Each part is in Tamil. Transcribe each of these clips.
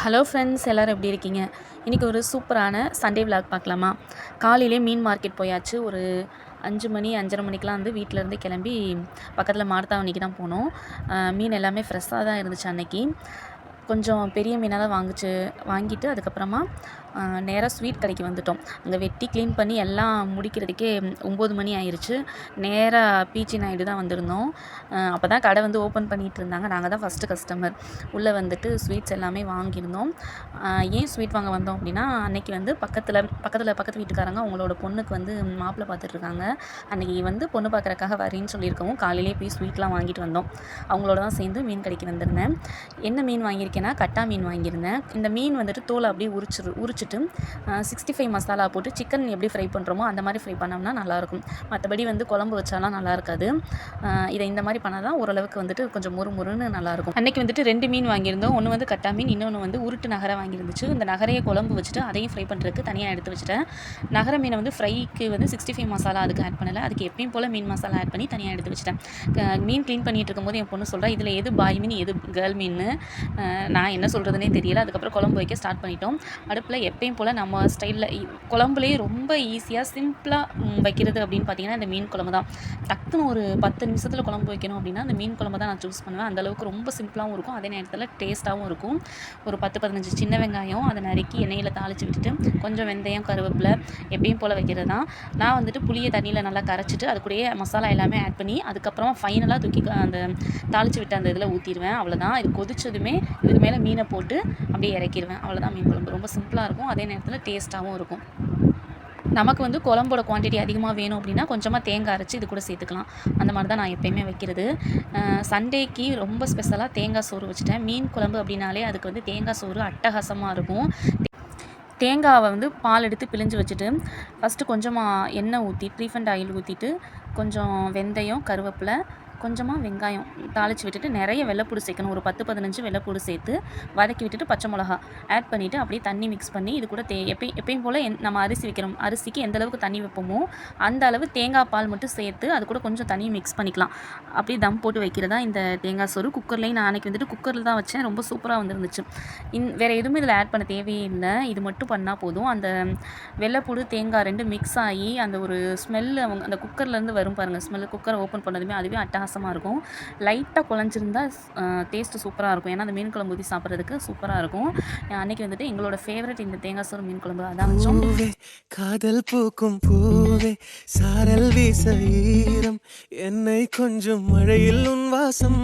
ஹலோ ஃப்ரெண்ட்ஸ் எல்லோரும் எப்படி இருக்கீங்க? இன்றைக்கி ஒரு சூப்பரான சண்டே விளாக் பார்க்கலாமா? காலையிலே மீன் மார்க்கெட் போயாச்சு. ஒரு அஞ்சு மணி அஞ்சரை மணிக்கெலாம் வந்து வீட்டிலேருந்து கிளம்பி பக்கத்தில் மார்த்தாவணிக்கு தான் போனோம். மீன் எல்லாமே ஃப்ரெஷ்ஷாக தான் இருந்துச்சு அன்னைக்கு. கொஞ்சம் பெரிய மீனாக தான் வாங்குச்சு. வாங்கிட்டு அதுக்கப்புறமா நேராக ஸ்வீட் கடைக்கு வந்துட்டோம். அங்கே வெட்டி க்ளீன் பண்ணி எல்லாம் முடிக்கிறதுக்கே ஒம்பது மணி ஆயிடுச்சு நேராக பீச்சி நாயுடு தான் வந்திருந்தோம். அப்போ தான் கடை வந்து ஓப்பன் பண்ணிகிட்டு இருந்தாங்க. நாங்கள் தான் ஃபஸ்ட்டு கஸ்டமர் உள்ளே வந்துட்டு ஸ்வீட்ஸ் எல்லாமே வாங்கியிருந்தோம். ஏன் ஸ்வீட் வாங்க வந்தோம் அப்படின்னா அன்னைக்கு வந்து பக்கத்தில் பக்கத்தில் பக்கத்து வீட்டுக்காரங்க அவங்களோட பொண்ணுக்கு வந்து மாப்பிள்ளை பார்த்துட்ருக்காங்க அன்றைக்கி வந்து பொண்ணு பார்க்குறக்காக வரேன்னு சொல்லியிருக்கவும் காலையிலே போய் ஸ்வீட்லாம் வாங்கிட்டு வந்தோம். அவங்களோட தான் சேர்ந்து மீன் கடைக்கு வந்திருந்தேன். என்ன மீன் வாங்கியிருக்கேன்னா கட்டா மீன் வாங்கியிருந்தேன். இந்த மீன் வந்துட்டு தோலை அப்படியே உரிச்சிரு உரிச்சிட்டு சிக்ஸ்டி ஃபைவ் மசாலா போட்டு சிக்கன் எப்படி ஃப்ரை பண்ணுறோமோ அந்த மாதிரி ஃப்ரை பண்ணோம்னா நல்லாயிருக்கும். மற்றபடி வந்து குழம்பு வச்சாலாம் நல்லா இருக்காது இதை இந்த மாதிரி பண்ணால் தான் ஓரளவுக்கு வந்துட்டு கொஞ்சம் முறு முறுன்னு நல்லாயிருக்கும். அன்றைக்கி வந்துட்டு ரெண்டு மீன் வாங்கியிருந்தோம். ஒன்று வந்து கட்டா மீன் இன்னொன்று வந்து உருட்டு நகரை வாங்கியிருந்துச்சு. இந்த நகரையை குழம்பு வச்சுட்டு அதையும் ஃப்ரை பண்ணுறதுக்கு தனியாக எடுத்து வச்சுட்டேன். நகர மீனை வந்து ஃப்ரைக்கு வந்து சிக்ஸ்டி ஃபைவ் மசாலா அதுக்கு ஆட் பண்ணலை. அதுக்கு எப்பயும் போல் மீன் மசாலா ஆட் பண்ணி தனியாக எடுத்து வச்சுட்டேன். மீன் க்ளீன் பண்ணிட்டு இருக்கும்போது என் பொண்ணு சொல்கிறேன் இதில் எது பாய் மீன் எது கேர்ள் மீன் நான் என்ன சொல்கிறதுனே தெரியல. அதுக்கப்புறம் குழம்பு வைக்க ஸ்டார்ட் பண்ணிட்டோம். அடுப்பில் எப்பயும் போல் நம்ம ஸ்டைலில் குழம்புலேயே ரொம்ப ஈஸியாக சிம்பிளாக வைக்கிறது அப்படின்னு பார்த்தீங்கன்னா இந்த மீன் குழம்பு தான். டக்குன்னு ஒரு பத்து நிமிஷத்தில் குழம்பு வைக்கணும் அப்படின்னா அந்த மீன் குழம்பு தான் நான் சூஸ் பண்ணுவேன். அந்த அளவுக்கு ரொம்ப சிம்பிளாகவும் இருக்கும். அதே நேரத்தில் டேஸ்ட்டாகவும் இருக்கும். ஒரு பத்து பதினஞ்சு சின்ன வெங்காயம் அதை நறுக்கி எண்ணெயில் தாளித்து விட்டுட்டு கொஞ்சம் வெந்தயம் கருவேப்பிலை எப்பயும் போல் வைக்கிறது தான். நான் வந்துட்டு புளியை தண்ணியில் நல்லா கரைச்சிட்டு அது கூடயே மசாலா எல்லாமே ஆட் பண்ணி அதுக்கப்புறமா ஃபைனலாக தூக்கி அந்த தாளித்து விட்டு அந்த இதில் ஊற்றிடுவேன் அவ்வளோதான் இது கொதிச்சதுமே இதுக்கு மேலே மீனை போட்டு அப்படியே இறக்கிடுவேன் அவ்வளோதான் மீன் குழம்பு. ரொம்ப சிம்பிளாக இருக்கும். அதே நேரத்தில் டேஸ்ட்டாகவும் இருக்கும். நமக்கு வந்து குழம்போட குவான்டிட்டி அதிகமாக வேணும் அப்படின்னா கொஞ்சமாக தேங்காய் அரைச்சி இது கூட சேர்த்துக்கலாம். அந்த மாதிரி தான் நான் எப்பயுமே வைக்கிறது. சண்டேக்கு ரொம்ப ஸ்பெஷலாக தேங்காய் சோறு வச்சுட்டேன். மீன் குழம்பு அப்படின்னாலே அதுக்கு வந்து தேங்காய் சோறு அட்டகாசமாக இருக்கும். தேங்காவை வந்து பால் எடுத்து பிழிஞ்சு வச்சுட்டு ஃபஸ்ட்டு கொஞ்சமாக எண்ணெய் ஊற்றி ரீஃபண்ட் ஆயில் ஊற்றிட்டு கொஞ்சம் வெந்தயம் கருவேப்பிலை கொஞ்சமாக வெங்காயம் தாளித்து விட்டுட்டு நிறைய வெள்ளைப்பூடு சேர்க்கணும். ஒரு பத்து பதினஞ்சு வெள்ளைப்பூடு சேர்த்து வதக்கி விட்டுட்டு பச்சை மிளகா ஆட் பண்ணிவிட்டு அப்படியே தண்ணி மிக்ஸ் பண்ணி இது கூட தே எப்பயும் எப்பயும் போல் என் நம்ம அரிசி வைக்கிறோம். அரிசிக்கு எந்த அளவுக்கு தண்ணி வைப்போமோ அந்த அளவு தேங்காய் பால் மட்டும் சேர்த்து அது கூட கொஞ்சம் தண்ணி மிக்ஸ் பண்ணிக்கலாம். அப்படியே தம் போட்டு வைக்கிறதா இந்த தேங்காய் சோறு. குக்கர்லேயும் நான் அன்றைக்கி வந்துட்டு குக்கரில் தான் வச்சேன். ரொம்ப சூப்பராக வந்துருந்துச்சு. இன் வேறு எதுவுமே இதில் ஆட் பண்ண தேவையே இல்லை இது மட்டும் பண்ணால் போதும். அந்த வெள்ளைப்பூடு தேங்காய் ரெண்டு மிக்ஸ் ஆகி அந்த ஒரு ஸ்மெல்லு அவங்க அந்த குக்கர்லேருந்து வரும் பாருங்கள் ஸ்மெல்லு குக்கரை ஓப்பன் பண்ணதுமே அதுவே அட்டகாசமாக இருக்கும். லைட்டாக குழஞ்சிருந்தா டேஸ்ட்டு சூப்பராக இருக்கும். ஏன்னா அந்த மீன் குழம்பு ஊற்றி சாப்பிட்றதுக்கு சூப்பராக இருக்கும். அன்றைக்கி வந்துட்டு எங்களோட ஃபேவரட் இந்த தேங்காய் சோறு மீன் குழம்பு அதான் வச்சோம் பூவே காதல் பூக்கும் பூவே சாரல் வீச ஈரம் என்னை கொஞ்சம் மழையில் உன் வாசம்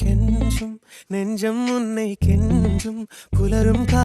கெஞ்சும் நெஞ்சம் உன்னை கெஞ்சும் புலரும் கா